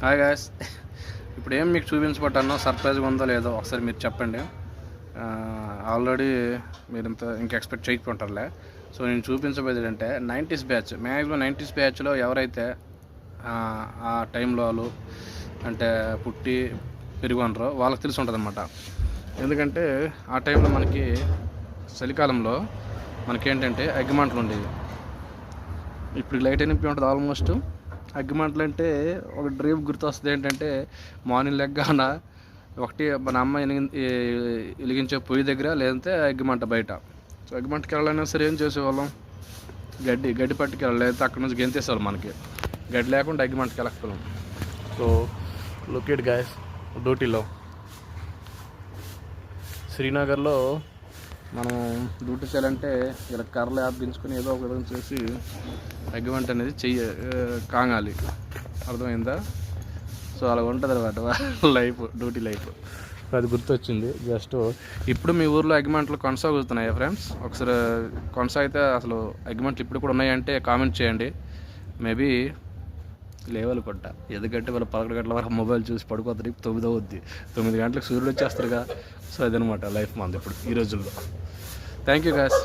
Hi guys ఇప్పుడు ఏం మీకు చూపించబట్టానో సర్ప్రైజ్గా ఉందో లేదో ఒకసారి మీరు చెప్పండి. ఆల్రెడీ మీరు ఇంత ఇంకా ఎక్స్పెక్ట్ చేయకుంటారులే. సో నేను చూపించబోయేది ఏంటంటే నైంటీస్ బ్యాచ్ మ్యాక్సిమం నైంటీస్ బ్యాచ్లో ఎవరైతే ఆ, టైంలో వాళ్ళు అంటే పుట్టి పెరిగి వాళ్ళకి తెలిసి ఉంటుంది అనమాట ఎందుకంటే ఆ టైంలో మనకి చలికాలంలో మనకేంటంటే అగ్గిమంటలు ఉండేవి. ఇప్పుడు లైట్ అయినప్పి ఉంటుంది ఆల్మోస్ట్ అగ్గిమంటలు అంటే ఒక డ్రీమ్ గుర్తొస్తుంది ఏంటంటే మార్నింగ్ లెగ్గాన ఒకటి మన అమ్మ వెలిగించే పొయ్యి దగ్గర లేదంటే అగ్గిమంట బయట. సో అగ్గిమంటకి వెళ్ళాలన్నా సరే ఏం చేసేవాళ్ళం? గడ్డి గడ్డి పట్టుకెళ్ళాలి. లేదంటే అక్కడ నుంచి గెంతేసేవాళ్ళు మనకి. గడ్డి లేకుండా అగ్గిమంటకి వెళ్ళకపోయాం సో లొకేట్ గాయస్ డ్యూటీలో. శ్రీనగర్లో మనం డ్యూటీ చేయాలంటే ఇలా కర్రలు యాపించుకొని ఏదో ఒక విధంగా చేసి అగ్గిమంట అనేది చెయ్య కాగాలి. అర్థమైందా? సో అలా ఉంటుంది అనమాట లైఫ్ డ్యూటీ లైఫ్. అది గుర్తొచ్చింది. జస్ట్ ఇప్పుడు మీ ఊర్లో అగ్గిమంటలు కొనసాగుతున్నాయి ఫ్రెండ్స్? ఒకసారి కొనసాగితే అసలు అగ్గిమంటలు ఇప్పుడు కూడా ఉన్నాయంటే కామెంట్ చేయండి. మేబీ లేవాలి కొట్ట ఎందుకంటే వాళ్ళు పదకొండు గంటల వరకు మొబైల్ చూసి పడుకోతారు తొమ్మిది అవుద్ది. తొమ్మిది గంటలకు సూర్యుడు వచ్చేస్తారుగా సో అదనమాట లైఫ్ మంది ఇప్పుడు ఈ రోజుల్లో. Thank you gas